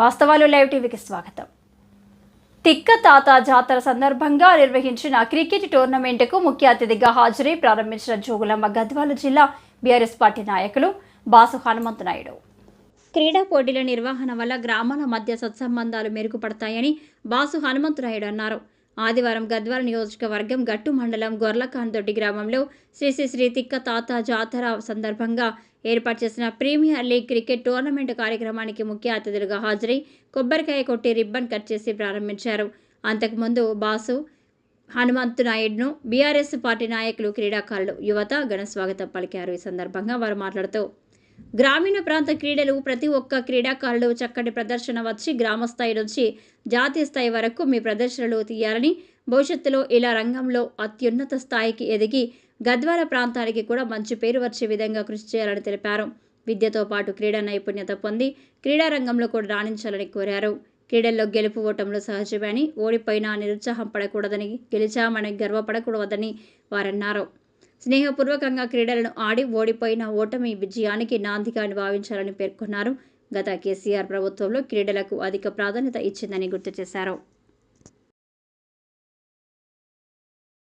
వాస్తవాలు లైవ్ టీవీకి స్వాగతం. తిక్క తాత జాతర సందర్భంగా నిర్వహించిన క్రికెట్ టోర్నమెంటుకు ముఖ్య అతిథిగా హాజరై ప్రారంభించిన జోగులమ్మ గద్వాల జిల్లా బీఆర్ఎస్ పార్టీ నాయకులు బాసు హనుమంతు నాయుడు. క్రీడా పోటీల నిర్వహణ వల్ల గ్రామాల మధ్య సత్సంబంధాలు మెరుగుపడతాయని బాసు హనుమంతరాయుడు అన్నారు. ఆదివారం గద్వాల నియోజకవర్గం గట్టు మండలం గొర్లకాందొడ్డి గ్రామంలో శ్రీ శ్రీ శ్రీ తిక్క తాత జాతర సందర్భంగా ఏర్పాటు చేసిన ప్రీమియర్ లీగ్ క్రికెట్ టోర్నమెంట్ కార్యక్రమానికి ముఖ్య అతిథులుగా హాజరై కొబ్బరికాయ కొట్టి రిబ్బన్ కట్ చేసి ప్రారంభించారు. అంతకుముందు బాసు హనుమంతు నాయుడును బీఆర్ఎస్ పార్టీ నాయకులు క్రీడాకారులు యువత ఘన స్వాగతం పలికారు. ఈ సందర్భంగా వారు మాట్లాడుతూ గ్రామీణ ప్రాంత క్రీడలు ప్రతి ఒక్క క్రీడాకారులు చక్కటి ప్రదర్శన వచ్చి గ్రామ స్థాయి నుంచి జాతీయ స్థాయి వరకు మీ ప్రదర్శనలు తీయాలని భవిష్యత్తులో ఇలా రంగంలో అత్యున్నత స్థాయికి ఎదిగి గద్వాల ప్రాంతానికి కూడా మంచి పేరు వచ్చే విధంగా కృషి చేయాలని తెలిపారు. విద్యతో పాటు క్రీడా నైపుణ్యత పొంది క్రీడారంగంలో కూడా రాణించాలని కోరారు. క్రీడల్లో గెలుపు ఓటములు సహజమని ఓడిపోయినా నిరుత్సాహం పడకూడదని గెలిచామని గర్వపడకూడదని వారన్నారు. స్నేహపూర్వకంగా క్రీడలను ఆడి ఓడిపోయిన ఓటమి విజయానికి నాందిగా భావించాలని పేర్కొన్నారు. గత కేసీఆర్ ప్రభుత్వంలో క్రీడలకు అధిక ప్రాధాన్యత ఇచ్చిందని గుర్తు చేశారు.